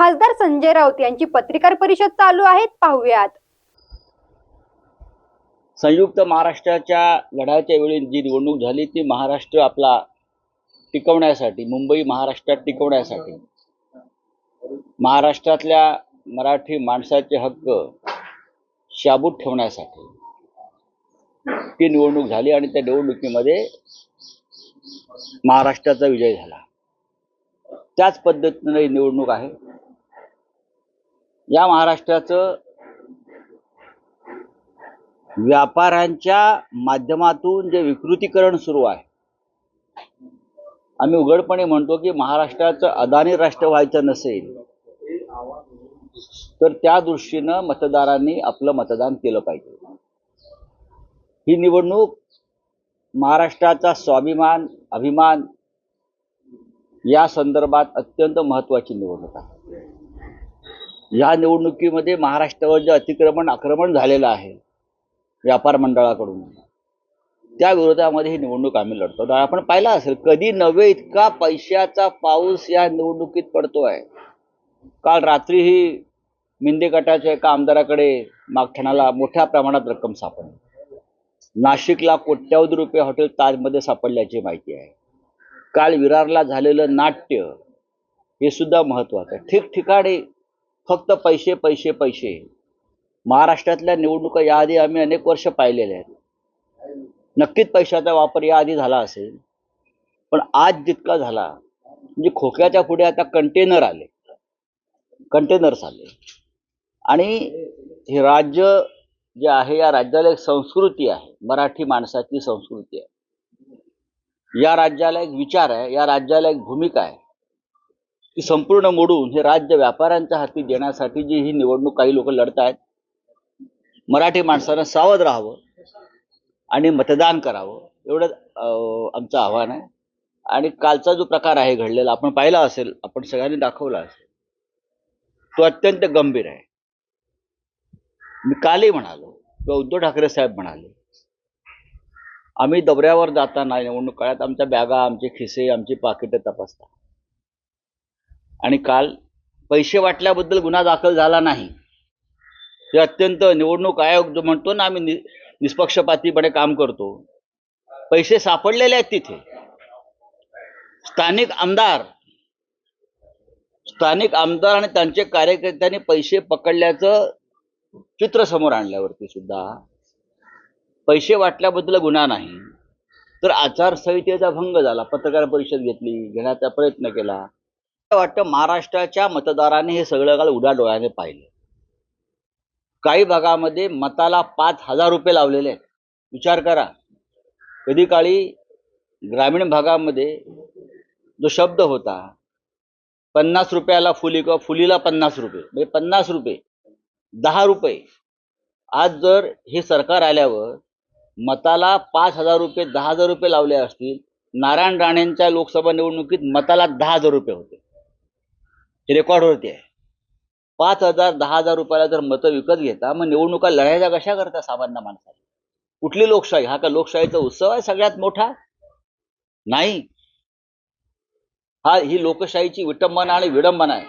खासदार संजय राऊत यांची पत्रकार परिषद चालू आहेत. पाहूयात. संयुक्त महाराष्ट्राच्या लढ्याच्या वेळी जी निवडणूक झाली ती महाराष्ट्र आपला टिकवण्यासाठी मुंबई महाराष्ट्रात टिकवण्यासाठी. महाराष्ट्रातल्या मराठी माणसाचे हक्क शाबूत ठेवण्यासाठी ती निवडणूक झाली आणि त्या निवडणुकीमध्ये महाराष्ट्राचा विजय झाला. त्याच पद्धतीनं ही निवडणूक आहे. या महाराष्ट्राचं व्यापाऱ्यांच्या माध्यमातून जे विकृतीकरण सुरू आहे. आम्ही उघडपणे म्हणतो की महाराष्ट्राचं अदानी राष्ट्र व्हायचं नसेल तर त्या दृष्टीनं मतदारांनी आपलं मतदान केलं पाहिजे. ही निवडणूक महाराष्ट्राचा स्वाभिमान अभिमान या संदर्भात अत्यंत महत्वाची निवडणूक आहे. या निवडणुकीमध्ये महाराष्ट्रावर जे अतिक्रमण आक्रमण झालेलं आहे व्यापार मंडळाकडून त्या विरोधामध्ये ही निवडणूक आम्ही लढतो. आपण पाहिला असेल कधी नव्हे इतका पैशाचा पाऊस या निवडणुकीत पडतो आहे काल रात्रीही मिंदे गटाच्या एका आमदाराकडे मागठाणाला मोठ्या प्रमाणात रक्कम सापडली. नाशिकला कोट्यावधी रुपये हॉटेल ताजमध्ये सापडल्याची माहिती आहे. काल विरारला झालेलं नाट्य हे सुद्धा महत्वाचं आहे. ठिकठिकाणी फक्त पैसे पैसे पैसे. महाराष्ट्रातल्या निवडणुका याआधी आम्ही अनेक वर्ष पाहिलेल्या आहेत. नक्कीच पैशाचा वापर याआधी झाला असेल. पण आज जितका झाला म्हणजे खोक्याच्या पुढे आता कंटेनर आले. कंटेनर्स आले आणि हे राज्य जे आहे या राज्याला एक संस्कृती आहे. मराठी माणसाची संस्कृती आहे. या राज्याला एक विचार आहे या राज्याला एक भूमिका आहे. ती संपूर्ण मोडून हे राज्य व्यापाऱ्यांच्या हाती देण्यासाठी जी ही निवडणूक काही लोक लढत आहेत मराठी माणसानं सावध राहावं आणि मतदान करावं एवढं आमचं आव्हान आहे. आणि कालचा जो प्रकार आहे घडलेला आपण पाहिला असेल आपण सगळ्यांनी दाखवला असेल तो अत्यंत गंभीर आहे. मी कालही म्हणालो किंवा उद्धव ठाकरे साहेब म्हणाले आम्ही दौऱ्यावर जाताना निवडणूक काळात आमच्या बॅगा आमचे खिसे आमची पाकिटं तपासतात आणि काल पैसे वाटल्याबद्दल गुन्हा दाखल झाला नाही. हे अत्यंत निवडणूक आयोग जो म्हणतो ना आम्ही नि- निष्पक्षपातीपणे काम करतो. पैसे सापडलेले आहेत तिथे. स्थानिक आमदार स्थानिक आमदार आणि त्यांचे कार्यकर्त्यांनी पैसे पकडल्याचं चित्र समोर आणल्यावरती सुद्धा पैसे वाटल्याबद्दल गुन्हा नाही. तर आचारसंहितेचा भंग झाला. पत्रकार परिषद घेतली घेण्याचा प्रयत्न केला. वाटतं महाराष्ट्राच्या मतदाराने हे सगळं काळ उड्या डोळ्याने पाहिलं. काही भागामध्ये मताला पाच हजार रुपये लावलेले आहेत. विचार करा. कधी काळी ग्रामीण भागामध्ये जो शब्द होता पन्नास रुपयाला फुली किंवा फुलीला पन्नास रुपये म्हणजे पन्नास रुपये दहा रुपये. आज जर हे सरकार आल्यावर मताला पाच हजार रुपये दहा हजार रुपये लावले असतील नारायण राणेंच्या लोकसभा निवडणुकीत मताला दहा हजार रुपये होते. रेकॉर्डवरती आहे. पाच हजार दहा हजार रुपयाला जर मतं विकत घेता मग निवडणुका लढायच्या कशा करता सामान्य माणसाला? कुठली लोकशाही? हा का लोकशाहीचा उत्सव आहे सगळ्यात मोठा? नाही. हा ही लोकशाहीची विटंबना आणि विडंबना आहे.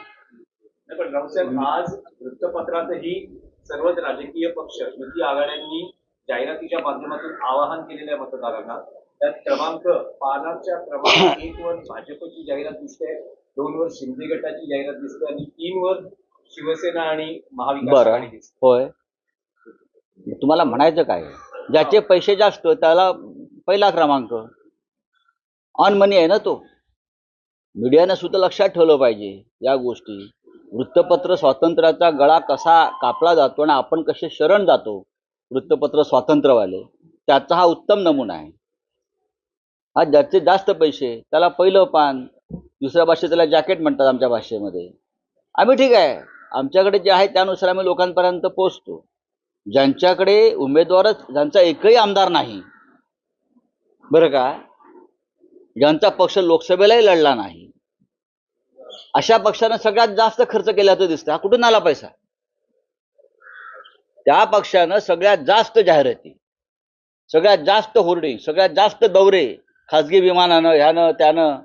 पण आज वृत्तपत्रातही सर्वच राजकीय पक्ष युती आघाड्यांनी जाहिरातीच्या माध्यमातून आवाहन केलेल्या मतदारांना. त्यात क्रमांक पानाच्या क्रमांक एक वर भाजपची जाहिरात दिसते. दोन वर शिंदे गटाची जाहिरात दिसते आणि तीन वर शिवसेना आणि महाविकास बरं. आघाडी दिसते. होय. तुम्हाला म्हणायचं काय? ज्याचे पैसे जास्त त्याला पहिला क्रमांक. ऑन मनी आहे ना तो. मीडियानं सुद्धा लक्षात ठेवलं पाहिजे या गोष्टी. वृत्तपत्र स्वातंत्र्याचा गळा कसा कापला जातो आणि आपण कसे शरण जातो वृत्तपत्र स्वातंत्र्यवाले त्याचा हा उत्तम नमुना आहे. हा ज्याचे जास्त पैसे त्याला पहिलं पान दुसऱ्या भाषेत त्याला जॅकेट म्हणतात आमच्या भाषेमध्ये. आम्ही ठीक आहे. आमच्याकडे जे आहे त्यानुसार आम्ही लोकांपर्यंत पोहोचतो. ज्यांच्याकडे उमेदवारच ज्यांचा एकही आमदार नाही बरं का? ज्यांचा पक्ष लोकसभेलाही लढला नाही अशा पक्षानं सगळ्यात जास्त खर्च केल्याचं दिसतं हा कुठून आला पैसा? त्या पक्षानं सगळ्यात जास्त जाहिराती सगळ्यात जास्त होर्डिंग सगळ्यात जास्त दौरे खाजगी विमानानं ह्यानं त्यानं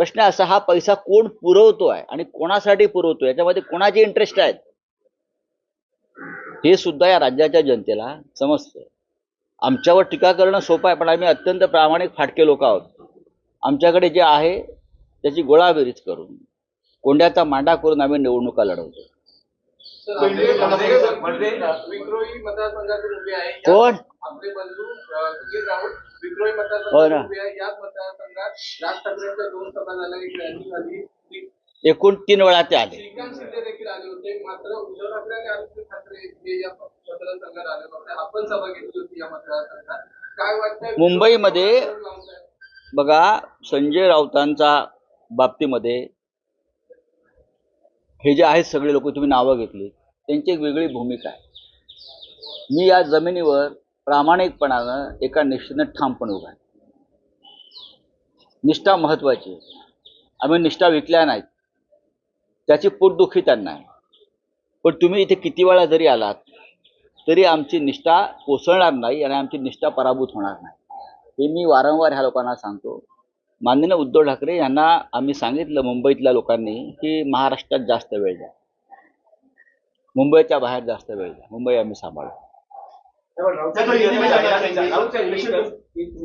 प्रश्न असा हा पैसा कोण पुरवतोय आणि कोणासाठी पुरवतोय? याच्यामध्ये कोणाचे इंटरेस्ट आहेत? हे सुद्धा या राज्याच्या जनतेला समजतं आमच्यावर टीका करणं सोपं आहे पण आम्ही अत्यंत प्रामाणिक फाटके लोक आहोत. आमच्याकडे जे आहे त्याची गोळाबेरीज करून कोंड्याचा मांडा करून आम्ही निवडणुका लढवतो म्हणजे- म्हणजे- आहे. कोण? हो ना. मतदारसंघात उभे आहे याच मतदारसंघात राज ठाकरेंच्या दोन सभा झाल्या एक रॅली झाली. श्री- एकूण तीन वेळा ते आले. श्रीकांत शिंदे देखील आले होते. मात्र उद्धव ठाकरे आणि आदित्य ठाकरे हे या मतदारसंघात आले होते आपण सभा घेतली होती या मतदारसंघात काय वाटतं मुंबईमध्ये-? बघा संजय राऊतांचा बाबतीमध्ये हे जे आहेत सगळे लोक तुम्ही नावं घेतली. त्यांची एक वेगळी भूमिका आहे. मी या जमिनीवर प्रामाणिकपणानं एका निष्ठेनं ठामपणे उभा आहे. निष्ठा महत्वाची आम्ही निष्ठा विकल्या नाहीत. त्याची पोटदुखी त्यांना आहे. पण तुम्ही इथे किती वेळा जरी आलात तरी आमची निष्ठा कोसळणार नाही आणि आमची निष्ठा पराभूत होणार नाही. हे मी वारंवार ह्या लोकांना सांगतो. माननीय उद्धव ठाकरे यांना आम्ही सांगितलं मुंबईतल्या लोकांनी की महाराष्ट्रात जास्त वेळ द्या. मुंबईच्या बाहेर जास्त वेळ द्या. मुंबई आम्ही सांभाळू.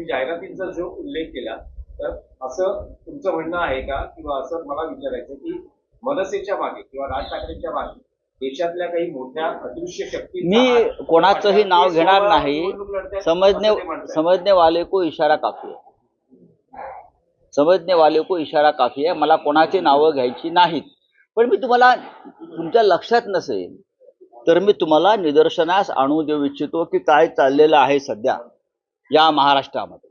जाहिरातींचा जो उल्लेख केला तर असं तुमचं म्हणणं आहे का? किंवा असं मला विचारायचं की मनसेच्या मागे किंवा राज ठाकरेंच्या मागे देशातल्या काही मोठ्या अदृश्य शक्ती मी कोणाचंही नाव घेणार नाही. समजने समजने वाले को इशारा काफी आहे. समजने वाले को इशारा काफी आहे. मला कोणाची नावं घ्यायची नाहीत. पण मी तुम्हाला तुमच्या लक्षात नसेल तर मी तुम्हाला निदर्शनास आणू देऊ इच्छितो की काय चाललेलं आहे सध्या या महाराष्ट्रामध्ये.